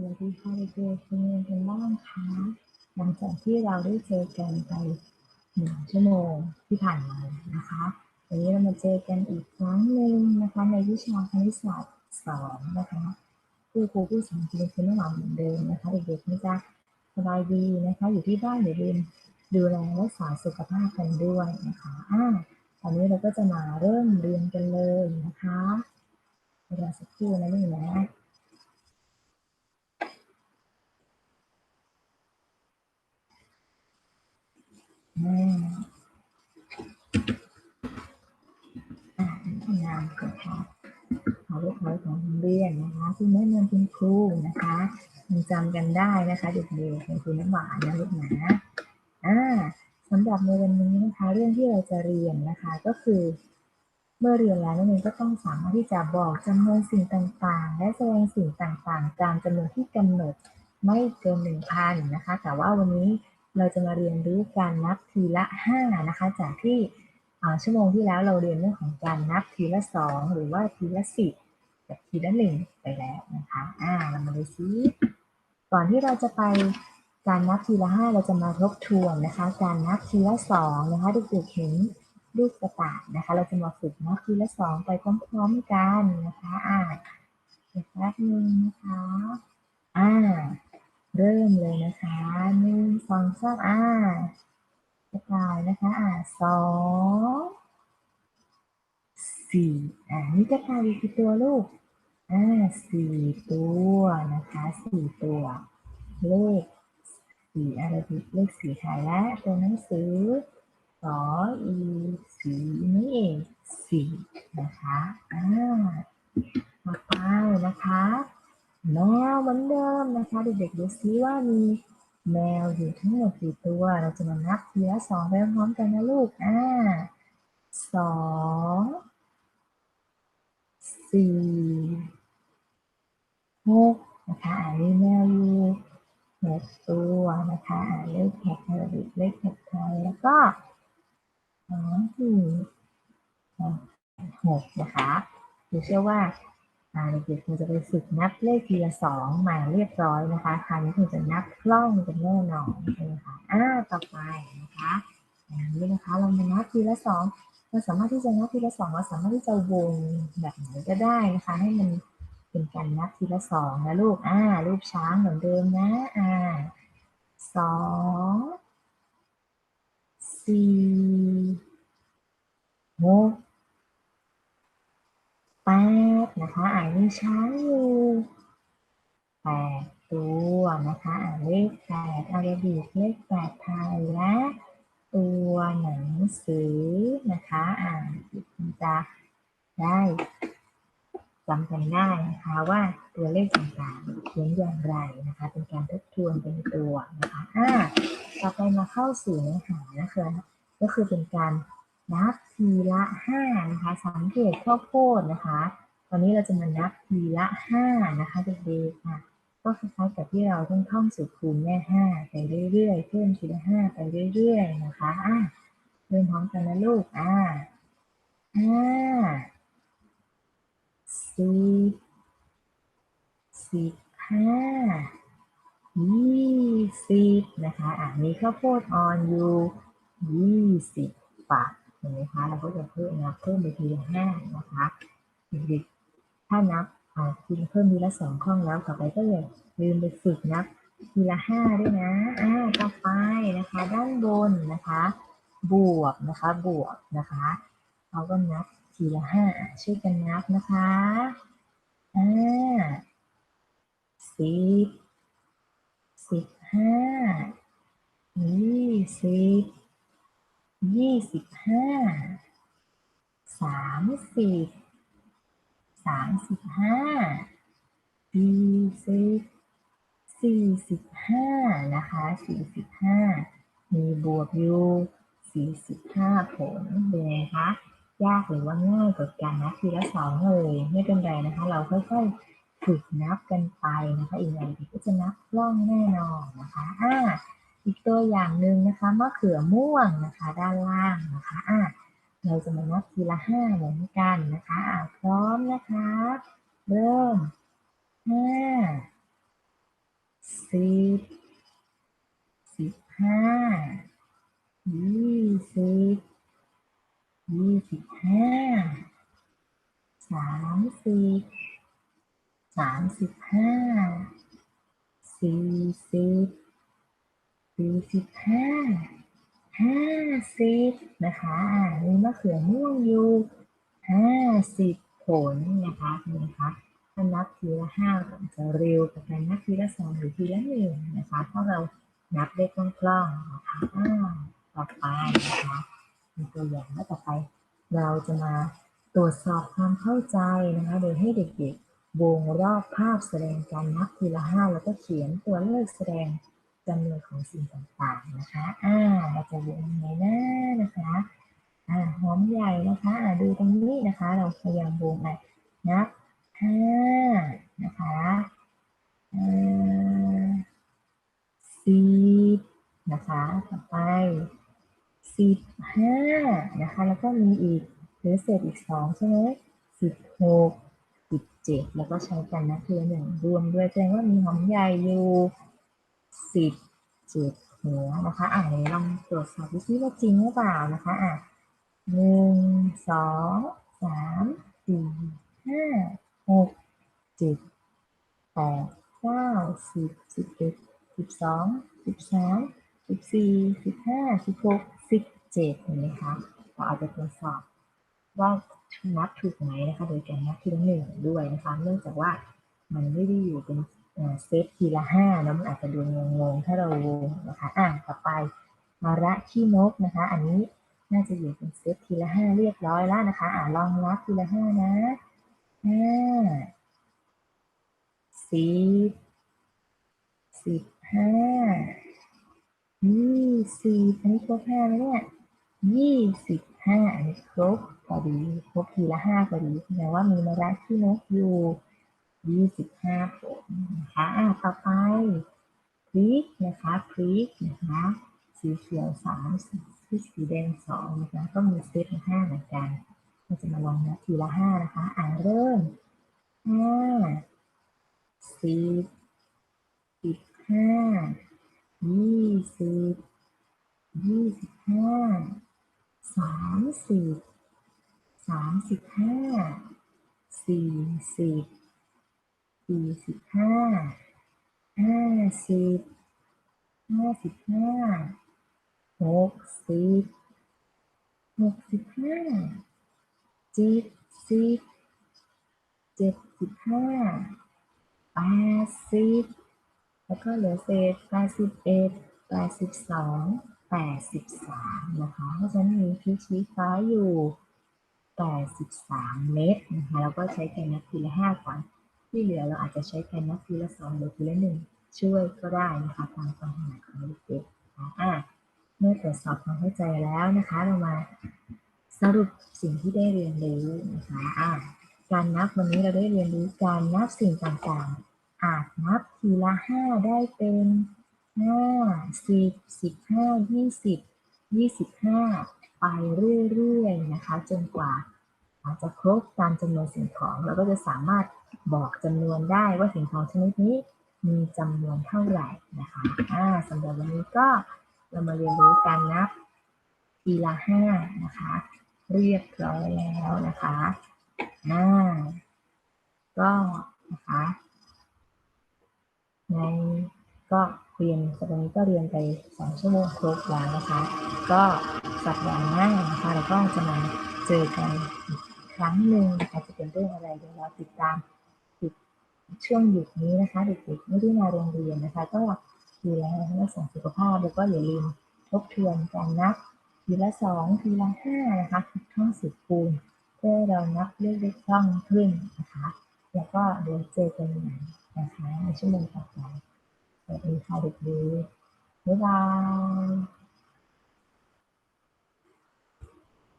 สวัสดีค่ะเด็กๆเป็นยังไงกันบ้างคะหลังจากที่เราได้เจอกันไปหนึ่งชั่วโมงที่ผ่านมานะคะวันนี้เรามาเจอกันอีกครั้งหนึ่งนะคะในวิชาคณิตศาสตร์สองนะคะผู้ครูผู้สอนจะเป็นคุณแม่หมอเหมือนเดิมนะคะเด็กๆนะจ๊ะสบายดีนะคะ อยู่ที่บ้านอย่าลืมดูแลรักษาสุขภาพกันด้วยนะคะอ่าตอนนี้เราก็จะมาเริ่มเรียนกันเลยนะคะเวลาสักครู่นะลูกนะ อืมอ่าทำงานก่อนค่ะขอเรียบร้อยของโรงเรียนนะคะคุณแม่เรียนคุณครูนะคะยังจำกันได้นะคะเด็กๆเป็นคุณน้ำหวานนะลูกนะอ่าสำหรับในวันนี้นะคะ เรื่องที่เราจะเรียนนะคะ ก็คือ เมื่อเรียนแล้วนักเรียนก็ต้องสามารถที่จะบอกจำนวนสิ่งต่างๆ และแสดงสิ่งต่างๆ ตามจำนวนที่กำหนดไม่เกินหนึ่งพันนะคะ แต่ว่าวันนี้ เราจะมาเรียนรู้การนับทีละห้านะคะ จากที่ชั่วโมงที่แล้วเราเรียนเรื่องของการนับทีละสองหรือว่าทีละสิบกับทีละหนึ่งไปแล้วนะคะอ่าเรามาดูซิก่อนที่เราจะไปการนับทีละห้าเราจะมาทบทวนนะคะ การนับทีละสองนะคะเด็กๆเห็นลูกกระต่ายนะคะ เราจะมาฝึกนับทีละสองไปพร้อมๆกันนะคะอ่าเดี๋ยวแป๊บนึงนะคะอ่า เริ่มเลยนะคะหนึ่งสองสามอ่ากระต่ายนะคะอ่าสองสี่อ่านี่กระต่ายกี่ตัวลูกอ่าสี่ตัวนะคะสี่ตัว เลขสี่อะไรผิดเลขสี่ไทยและตัวหนังสือสออีสีนี่เองสีนะคะอ่าต่อไปนะคะ แมวเหมือนเดิมนะคะ เด็กๆดูซิว่ามีแมวอยู่ทั้งหมดกี่ตัว เราจะมานับทีละสองไปพร้อมกันนะลูก อ่าสองสี่หกนะคะอ่ามีแมวอยู่หกตัวนะคะอ่านเลขแท็กไทยเลขแท็กไทยแล้วก็สองสี่หกนะคะหรือเชื่อว่า เด็กๆคงจะไปฝึกนับเลขทีละสองมาเรียบร้อยนะคะคราวนี้คงจะนับคล่องกันแน่นอนใช่ไหมคะอ่าต่อไปนะคะอย่างนี้นะคะเรามานับทีละสองเราสามารถที่จะนับทีละสองเราสามารถที่จะวงแบบไหนก็ได้นะคะ ให้มันเป็นการนับทีละสองนะลูกอ่ารูปช้างเหมือนเดิมนะอ่าสองสี่หก แปดนะคะอ่านเลขช้างอยู่แปดตัวนะคะอ่านเลขแปดอาราบิกเลขแปดไทยและตัวหนังสือนะคะอ่านจะได้จำกันได้นะคะว่าตัวเลขต่างๆเขียนอย่างไรนะคะ เป็นการทบทวนเป็นตัวนะคะอ่าต่อไปมาเข้าสู่เนื้อหานะคะก็คือเป็นการ นับทีละห้านะคะสังเกตข้าวโพดนะคะตอนนี้เราจะมานับทีละห้านะคะเด็กๆค่ะก็คล้ายๆกับที่เราต้องท่องสูตรคูณแม่ห้าไปเรื่อยๆเพิ่มทีละห้าไปเรื่อยๆนะคะอ่าเริ่มพร้อมกันนะลูกอ่าห้าสิบสิบห้ายี่สิบนะคะอ่ามีข้าวโพดออนอยู่ยี่สิบฝัก เห็นไหมคะเราก็จะเพิ่มนับเพิ่มไปทีละห้านะคะเด็กๆถ้านับอ่าทีเพิ่มทีละสองข้องแล้วต่อไปก็อย่าลืมไปฝึกนับทีละห้าด้วยนะอ่าต่อไปนะคะ ด้านบนนะคะ บวกนะคะบวกนะคะเราก็นับทีละห้าช่วยกันนับนะคะอ่าสิบสิบห้ายี่สิบ ยี่สิบห้าสามสิบสามสิบห้าสี่สิบสี่สิบห้านะคะสี่สิบห้ามีบวกอยู่สี่สิบห้าผลเป็นไงคะยากหรือว่าง่ายกว่าการนับทีละสองเลยไม่เป็นไรนะคะ เราค่อยๆฝึกนับกันไปนะคะอีกหน่อยเด็กก็จะนับล่องแน่นอนนะคะอ่า อีกตัวอย่างหนึ่งนะคะมะเขือม่วงนะคะด้านล่างนะคะอะเราจะมานับทีละห้าเหมือนกันนะคะอะพร้อมนะคะเริ่มห้าสิบสิบห้ายี่สิบยี่สิบห้าสามสิบสามสิบห้าสี่สิบ สี่สิบห้าห้าสิบนะคะมีมะเขือม่วงอยู่ห้าสิบผลนะคะเห็นไหมคะถ้านับทีละห้าจะเร็วกว่าการนับทีละสองหรือทีละหนึ่งนะคะถ้าะเรานับได้คล่องๆนะคะอ่าต่อไปนะคะมีตัวอย่างแล้วต่อไป เราจะมาตรวจสอบความเข้าใจนะคะ โดยให้เด็กๆวงรอบภาพแสดงการนับทีละห้าแล้วก็เขียนตัวเลขแสดง จำนวนของสิ่งต่างๆนะคะ อ่า เราจะวงยังไงนะนะคะ อ่าหอมใหญ่นะคะอ่าดูตรงนี้นะคะ เราพยายามวงอะนับห้านะคะอ่าสิบนะคะต่อไปสิบห้านะคะ แล้วก็มีอีกหลือเศษอีกสองใช่ไหมสิบหกสิบเจ็ดแล้วก็ใช้กันนะคือหนึ่งรวมด้วยแสดงว่ามีหอมใหญ่อยู่ สิบเจ็ดหัวนะคะ อ่าเดี๋ยวลองตรวจสอบดูซิว่าจริงหรือเปล่านะคะ อะหนึ่งสองสามสี่ห้าหกเจ็ดแปดเก้าสิบสิบเอ็ดสิบสองสิบสามสิบสี่สิบห้าสิบหกสิบเจ็ดเห็นไหมคะเราอาจจะตรวจสอบว่านับถูกไหมนะคะ โดยการนับทีละหนึ่งด้วยนะคะ เนื่องจากว่ามันไม่ได้อยู่เป็น เซตทีละห้าแล้วมันอาจจะดูงงๆ ถ้าเราวงนะคะอะต่อไปมาระขี้นกนะคะ อันนี้น่าจะอยู่เป็นเซตทีละห้าเรียบร้อยแล้วนะคะ อะลองนับทีละห้านะห้าสิบสิบห้ายี่สิบอันนี้ครบห้าไหมเนี่ยยี่สิบห้าอันนี้ครบพอดีครบทีละห้าพอดีแสดงว่ามีมะระขี้นกอยู่ ยี่สิบห้าผลนะคะอะต่อไปพริกนะคะพริกนะคะสีเขียวสามสีสีแดงสองนะคะก็มีเซตห้าเหมือนกันเราจะมาลองนับทีละห้านะคะอ่าเริ่มห้าสิบสิบห้ายี่สิบยี่สิบห้าสามสิบสามสิบห้าสี่สิบ สี่สิบห้าห้าสิบห้าสิบห้าหกสิบหกสิบห้าเจ็ดสิบเจ็ดสิบห้าแปดสิบแล้วก็เหลือเศษ81 82 83นะคะเพราะฉะนั้นมีพิชี้ฟ้าอยู่83เม็ดนะคะแล้วก็ใช้แกนนับทีละ5ก่อน ที่เหลือเราอาจจะใช้แกนนับทีละ2หรือทีละ1ช่วยก็ได้นะคะตามความถนัดของเด็กๆอะเมื่อตรวจสอบความเข้าใจแล้วนะคะ เรามาสรุปสิ่งที่ได้เรียนรู้นะคะอะการนับวันนี้เราได้เรียนรู้การนับสิ่งต่างๆ อาจนับทีละห้าได้เป็นห้าสิบสิบห้ายี่สิบยี่สิบห้าไปเรื่อยๆนะคะ จนกว่า อาจจะครบตามจำนวนสิ่งของเราก็จะสามารถ บอกจำนวนได้ว่าสิ่งของชนิดนี้มีจำนวนเท่าไหร่นะคะอ่าสำหรับวันนี้ก็เรามาเรียนรู้การนับทีละห้านะคะ เรียบร้อยแล้วนะคะอ่าก็นะคะในก็เรียนสัปดาห์นี้ก็เรียนไปสองชั่วโมงครบแล้วนะคะ ก็สัปดาห์หน้านะคะเราก็จะมาเจอกันอีกครั้งหนึ่งนะคะจะเป็นเรื่องอะไรเดี๋ยวเราติดตาม ช่วงหยุดนี้นะคะเด็กๆไม่ได้มาโรงเรียนนะคะ ก็ดูแลรักษาสุขภาพแล้วก็อย่าลืมทบทวนการนับทีละสองทีละห้านะคะทุกท่องสิบคูณเพื่อเรานับเลขได้คล่องขึ้นนะคะ แล้วก็เดี๋ยวเจอกันใหม่นะคะในชั่วโมงต่อไปสวัสดีค่ะเด็กๆบ๊ายบาย